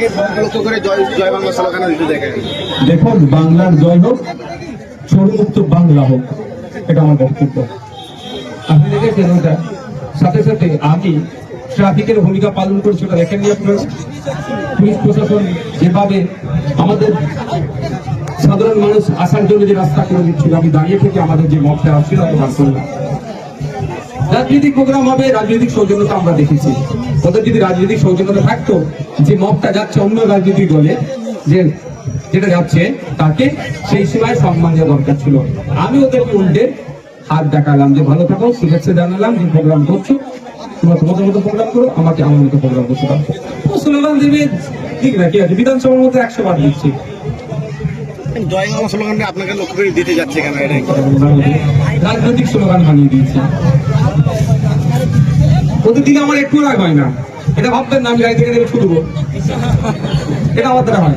থেকে লক্ষ্য করে জয় জয় বাংলা স্লোগান দিতে দেখা। গেল দেখুন, বাংলার জয় হোক চোরমুক্ত বাংলা হোক, এটা আমার বক্তব্য। আপনি দেখেছেন ওটা? সাথে সাথে আমি ট্রাফিকের ভূমিকা পালন করছি ওটা দেখেননি আপনারা? পুলিশ প্রশাসন যেভাবে আমাদের সাধারণ মানুষ আসার জন্য যে রাস্তা করে দিচ্ছিল, আমি দাঁড়িয়ে থেকে আমাদের যে মতটা আসছিল, আমি বার করলাম রাজনৈতিক প্রোগ্রাম হবে, রাজনৈতিক সৌজন্যতা আমরা দেখেছি। ওদের যদি রাজনৈতিক সৌজন্যতা থাকতো যে মতটা যাচ্ছে অন্য রাজনৈতিক দলে যে যেটা যাচ্ছে তাকে সেই সময় সম্মান দেওয়া দরকার ছিল। আমি ওদেরকে উল্টে হাত দেখালাম যে ভালো থাকো শুভেচ্ছা জানালাম যে প্রোগ্রাম করছ তোমরা তোমাদের মতো প্রোগ্রাম করো আমাকে আমার মতো প্রোগ্রাম করতে ও স্লোগান দেবে ঠিক না? কি আছে? বিধানসভার মধ্যে একশো বার দিচ্ছি। রাজনৈতিক স্লোগান বানিয়ে দিয়েছে। দিকে আমার একটু রাগ হয় না এটা ভাববেন না, আমি গাড়ি থেকে ছুটবো এটা আমার দ্বারা হয়।